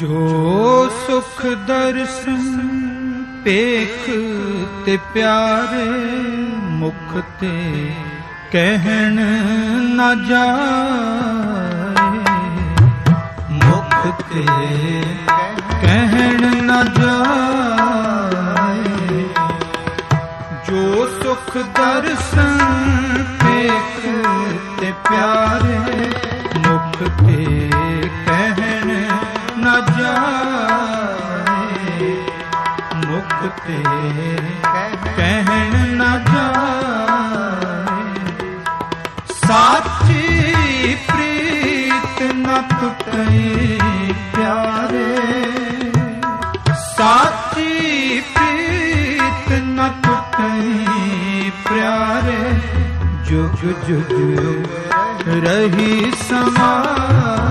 ਜੋ ਸੁਖ ਦਰਸ਼ਨ ਪੇਖ ਤੇ ਪਿਆਰੇ ਮੁਖ ਤੇ ਕਹਿਣ ਨਾ ਜਾਏ। ਮੁਖ ਤੇ ਕਹਿਣ ਨਾ ਜਾਏ। ਜੋ ਸੁਖ ਦਰਸ਼ਨ ਪੇਖ ਤੇ ਪਿਆਰੇ ਜਾਏ ਮੁਖ ਤੇ ਕਹਿਣ ਨਾ ਜਾਏ। ਸਾਚੀ ਪ੍ਰੀਤ ਨ ਟੁੱਟੇ ਪਿਆਰੇ। ਸਾਚੀ ਪ੍ਰੀਤ ਨ ਟੁੱਟੇ ਪਿਆਰੇ। ਜੁਗ ਜੁਗ ਰਹੀ ਸਮਾਂ।